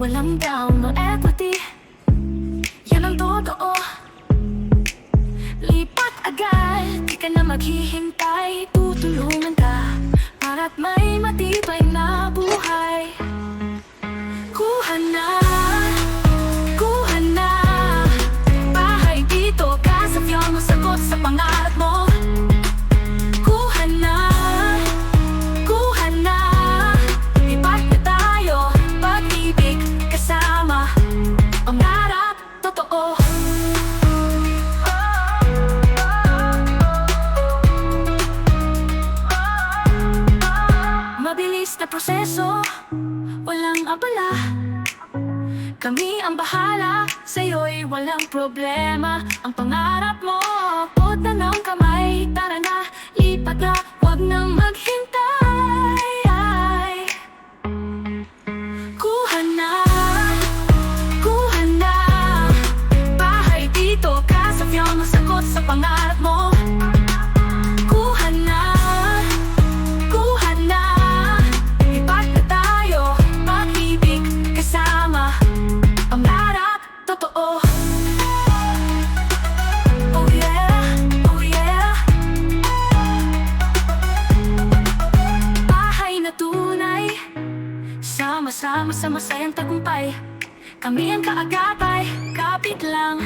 Walang down o equity Yan ang totoo. Lipat agad, di ka na maghihintay. Tutulungan ka Para't may matibay na buhay. Kuha na, kuha na. Bahay dito, casa mo sagot sa pangarap Mabilis proseso, walang abala. Kami ang bahala, sa'yo'y walang problema. Ang pangarap mo, puta ng kamay. Tara na, lipat na, wag nang maghintay Sama-sama sa masayang tagumpay Kami ang kaagapay, kapit lang.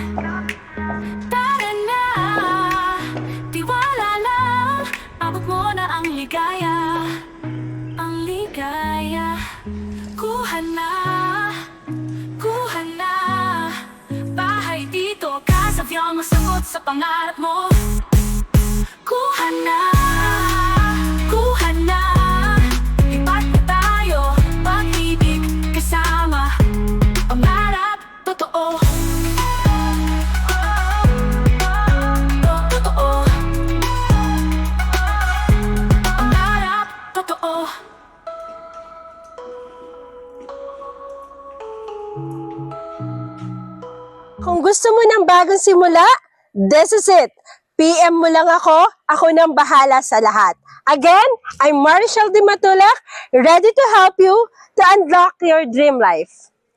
Tara na, tiwala lang Abot mo na ang ligaya. Ang ligaya Kuha na, kuha na. Bahay dito, kasabyang masagot sa pangarap mo. Kuha na, Kung gusto mo ng bagong simula, this is it. PM mo lang ako, ako nang bahala sa lahat. Again, I'm Marshall Di Matulak, ready to help you to unlock your dream life.